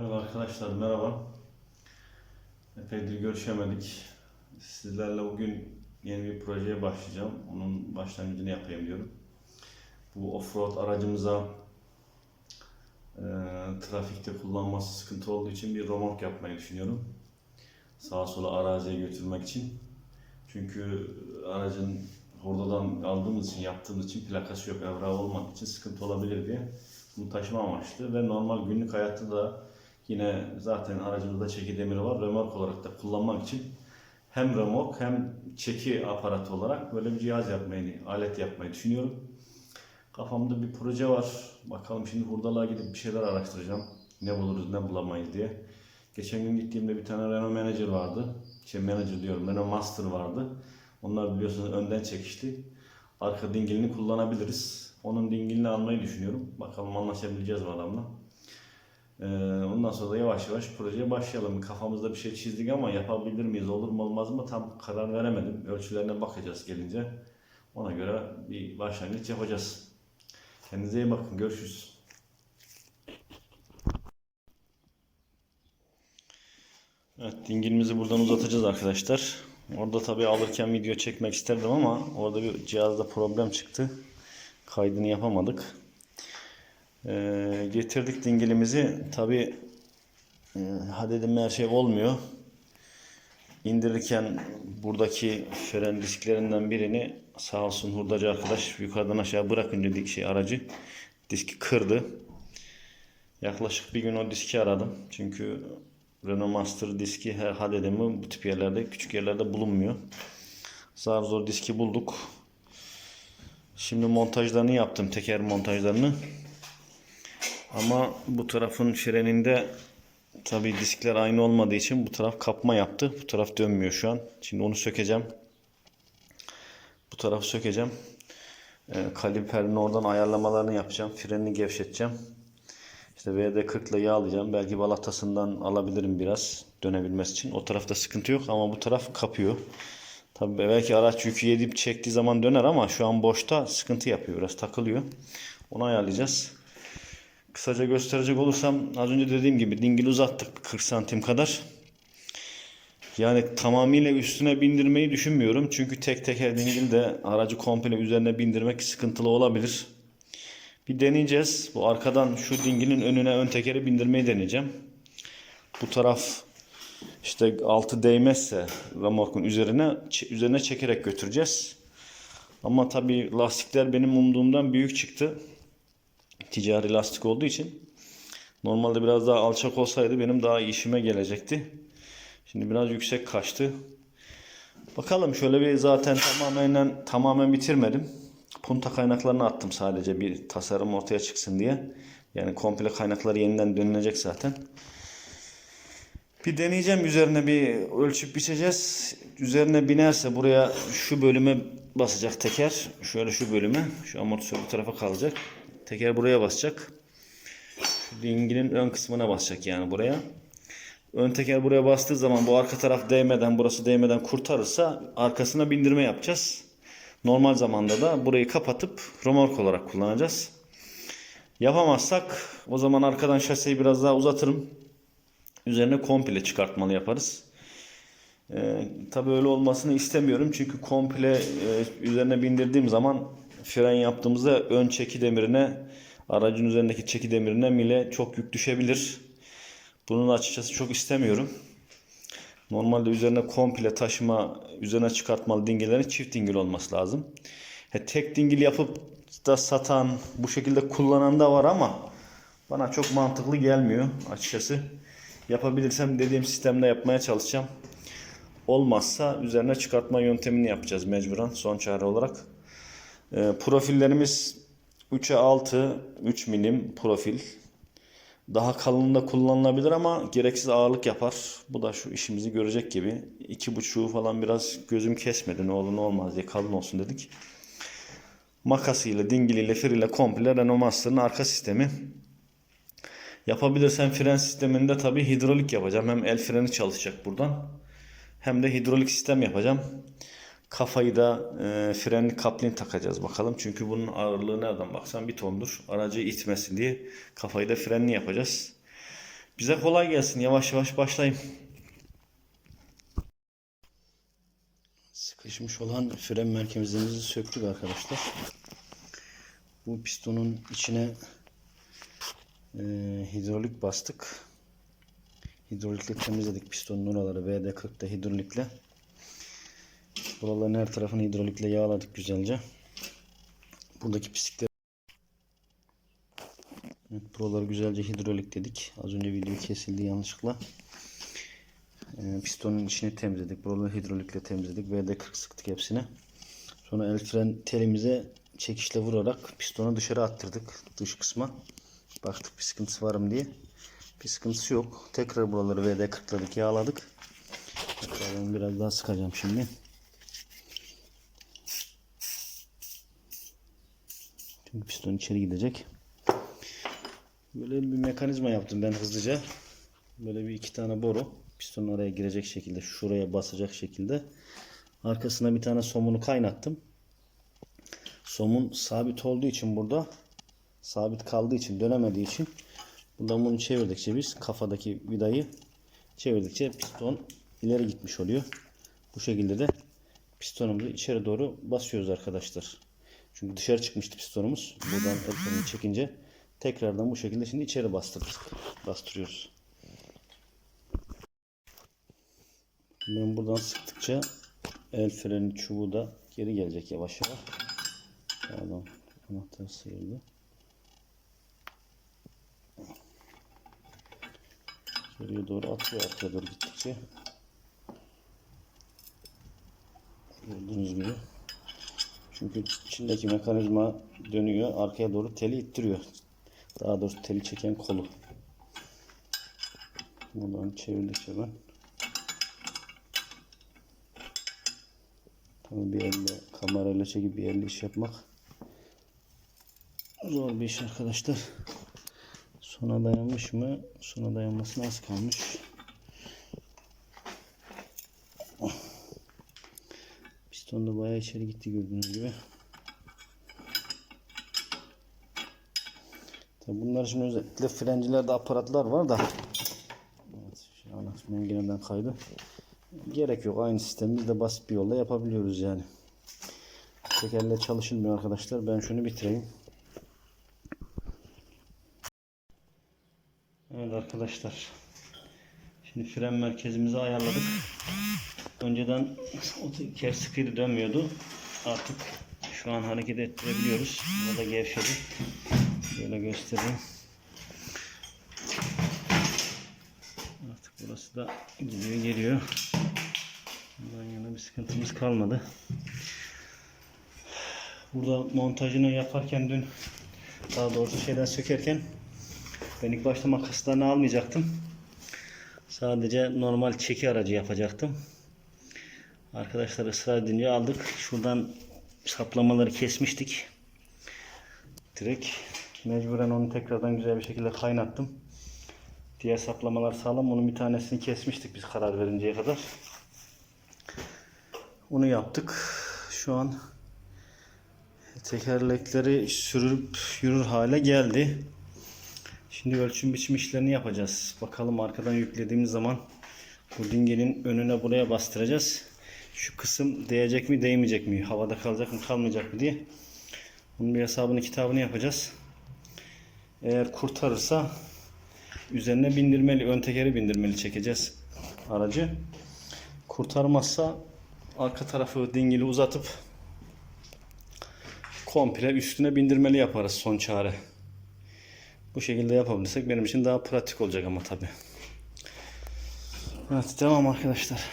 Evet arkadaşlar merhaba. Epeydir görüşemedik. Sizlerle bugün yeni bir projeye başlayacağım. Onun başlangıcını yapayım diyorum. Bu offroad aracımıza e, trafikte kullanması sıkıntı olduğu için bir romork yapmayı düşünüyorum. Sağa sola araziye götürmek için. Çünkü aracın hurdadan aldığımız için, yaptığımız için plakası yok, evrağı olmadığı için sıkıntı olabilir diye bunu taşıma amaçlı ve normal günlük hayatta da yine zaten aracımızda çeki demiri var. Römork olarak da kullanmak için hem römork hem çeki aparatı olarak böyle bir cihaz yapmayı, alet yapmayı düşünüyorum. Kafamda bir proje var. Bakalım şimdi hurdalığa gidip bir şeyler araştıracağım. Ne buluruz ne bulamayız diye. Geçen gün gittiğimde bir tane Renault Manager vardı. Şey Manager diyorum Renault Master vardı. Onlar biliyorsunuz önden çekişli. Arka dingilini kullanabiliriz. Onun dingilini almayı düşünüyorum. Bakalım anlaşabileceğiz mi adamla. Ee, ondan sonra da yavaş yavaş projeye başlayalım. Kafamızda bir şey çizdik ama yapabilir miyiz, olur mu olmaz mı tam karar veremedim. Ölçülerine bakacağız gelince. Ona göre bir başlangıç yapacağız. Kendinize iyi bakın. Görüşürüz. Evet, dingilimizi buradan uzatacağız arkadaşlar. Orada tabii alırken video çekmek isterdim ama orada bir cihazda problem çıktı. Kaydını yapamadık. Ee, getirdik dingilimizi. Tabii e, ha dedim her şey olmuyor. İndirirken buradaki fren disklerinden birini sağ olsun hurdacı arkadaş yukarıdan aşağı bırakınca dik şey aracı diski kırdı. Yaklaşık bir gün o diski aradım. Çünkü Renault Master diski her hadede bu tip yerlerde küçük yerlerde bulunmuyor. Zar zor diski bulduk. Şimdi montajlarını yaptım teker montajlarını. Ama bu tarafın freninde tabi diskler aynı olmadığı için bu taraf kapma yaptı. Bu taraf dönmüyor şu an. Şimdi onu sökeceğim. Bu tarafı sökeceğim. Ee, kaliperin oradan ayarlamalarını yapacağım. Frenini gevşeteceğim. İşte VD40 ile yağlayacağım. Belki balatasından alabilirim biraz dönebilmesi için. O tarafta sıkıntı yok ama bu taraf kapıyor. Tabii belki araç yükü yedip çektiği zaman döner ama şu an boşta sıkıntı yapıyor. Biraz takılıyor. Onu ayarlayacağız. Kısaca gösterecek olursam az önce dediğim gibi dingil uzattık 40 santim kadar. Yani tamamıyla üstüne bindirmeyi düşünmüyorum. Çünkü tek teker dingil de aracı komple üzerine bindirmek sıkıntılı olabilir. Bir deneyeceğiz. Bu arkadan şu dinginin önüne ön tekeri bindirmeyi deneyeceğim. Bu taraf işte altı değmezse remorkun üzerine üzerine çekerek götüreceğiz. Ama tabi lastikler benim umduğumdan büyük çıktı. Ticari lastik olduğu için. Normalde biraz daha alçak olsaydı benim daha işime gelecekti. Şimdi biraz yüksek kaçtı. Bakalım şöyle bir zaten tamamen tamamen bitirmedim. Punta kaynaklarını attım sadece bir tasarım ortaya çıksın diye. Yani komple kaynakları yeniden dönülecek zaten. Bir deneyeceğim üzerine bir ölçüp biçeceğiz. Üzerine binerse buraya şu bölüme basacak teker. Şöyle şu bölüme. Şu amortisör bu tarafa kalacak. Teker buraya basacak. Şu dinginin ön kısmına basacak yani buraya. Ön teker buraya bastığı zaman bu arka taraf değmeden burası değmeden kurtarırsa arkasına bindirme yapacağız. Normal zamanda da burayı kapatıp romork olarak kullanacağız. Yapamazsak o zaman arkadan şaseyi biraz daha uzatırım. Üzerine komple çıkartmalı yaparız. Ee, Tabi öyle olmasını istemiyorum. Çünkü komple e, üzerine bindirdiğim zaman fren yaptığımızda ön çeki demirine aracın üzerindeki çeki demirine mile çok yük düşebilir. Bunun açıkçası çok istemiyorum. Normalde üzerine komple taşıma, üzerine çıkartmalı dingillerin çift dingil olması lazım. He, tek dingil yapıp da satan, bu şekilde kullanan da var ama bana çok mantıklı gelmiyor açıkçası. Yapabilirsem dediğim sistemde yapmaya çalışacağım. Olmazsa üzerine çıkartma yöntemini yapacağız mecburen son çare olarak. E, profillerimiz 3'e 6, 3 milim profil. Daha kalınında kullanılabilir ama gereksiz ağırlık yapar. Bu da şu işimizi görecek gibi. İki buçuğu falan biraz gözüm kesmedi ne olur ne olmaz diye kalın olsun dedik. Makasıyla, dingiliyle, firiyle komple Renault Master'ın arka sistemi. Yapabilirsem fren sisteminde tabi hidrolik yapacağım. Hem el freni çalışacak buradan. Hem de hidrolik sistem yapacağım. Kafayı da e, frenli kaplin takacağız bakalım. Çünkü bunun ağırlığı nereden baksan bir tondur. Aracı itmesin diye kafayı da frenli yapacağız. Bize kolay gelsin. Yavaş yavaş başlayayım. Sıkışmış olan fren merkezimizi söktük arkadaşlar. Bu pistonun içine e, hidrolik bastık. Hidrolikle temizledik pistonun oraları. VD40'da hidrolikle. Buraların her tarafını hidrolikle yağladık güzelce. Buradaki pislikleri Evet, buraları güzelce hidrolik dedik. Az önce video kesildi yanlışlıkla. Ee, pistonun içini temizledik. Buraları hidrolikle temizledik. VD40 sıktık hepsine. Sonra el fren telimize çekişle vurarak pistonu dışarı attırdık. Dış kısma. Baktık bir sıkıntısı var mı diye. Bir sıkıntısı yok. Tekrar buraları VD40'ladık, yağladık. Biraz daha sıkacağım şimdi. Piston içeri gidecek. Böyle bir mekanizma yaptım ben hızlıca. Böyle bir iki tane boru. Pistonun araya girecek şekilde, şuraya basacak şekilde. Arkasına bir tane somunu kaynattım. Somun sabit olduğu için burada, sabit kaldığı için, dönemediği için buradan bunu çevirdikçe biz kafadaki vidayı çevirdikçe piston ileri gitmiş oluyor. Bu şekilde de pistonumuzu içeri doğru basıyoruz arkadaşlar. Çünkü dışarı çıkmıştı pistonumuz. Buradan el freni çekince tekrardan bu şekilde şimdi içeri bastırdık. Bastırıyoruz. Ben buradan sıktıkça el freni çubuğu da geri gelecek yavaş yavaş. Pardon. Anahtar sıyırdı. Geriye doğru atıyor arkaya doğru gittikçe. Gördüğünüz gibi. Çünkü içindeki mekanizma dönüyor. Arkaya doğru teli ittiriyor. Daha doğrusu teli çeken kolu. Buradan çevirdikçe ben. Tabii bir elle kamerayla çekip bir elle iş yapmak zor bir iş arkadaşlar. Sona dayanmış mı? Sona dayanmasına az kalmış. Piston da bayağı içeri gitti gördüğünüz gibi. Tabii bunlar için özellikle frencilerde aparatlar var da. Evet, şu an mengeneden kaydı. Gerek yok. Aynı sistemi de basit bir yolda yapabiliyoruz yani. Tekerle çalışılmıyor arkadaşlar. Ben şunu bitireyim. Evet arkadaşlar. Şimdi fren merkezimizi ayarladık. Önceden o teker sıkıydı dönmüyordu. Artık şu an hareket ettirebiliyoruz. Bu da gevşedi. Böyle göstereyim. Artık burası da gidiyor geliyor. Bundan yana bir sıkıntımız kalmadı. Burada montajını yaparken dün daha doğrusu şeyden sökerken ben ilk başta makaslarını almayacaktım. Sadece normal çeki aracı yapacaktım. Arkadaşlar ısrar edince aldık. Şuradan saplamaları kesmiştik. Direkt mecburen onu tekrardan güzel bir şekilde kaynattım. Diğer saplamalar sağlam. Onun bir tanesini kesmiştik biz karar verinceye kadar. Onu yaptık. Şu an tekerlekleri sürüp yürür hale geldi. Şimdi ölçüm biçim işlerini yapacağız. Bakalım arkadan yüklediğimiz zaman bu dingenin önüne buraya bastıracağız. Şu kısım değecek mi değmeyecek mi? Havada kalacak mı kalmayacak mı diye. Bunun bir hesabını kitabını yapacağız. Eğer kurtarırsa üzerine bindirmeli, ön tekeri bindirmeli çekeceğiz aracı. Kurtarmazsa arka tarafı dingili uzatıp komple üstüne bindirmeli yaparız son çare. Bu şekilde yapabilirsek benim için daha pratik olacak ama tabi. Evet devam arkadaşlar.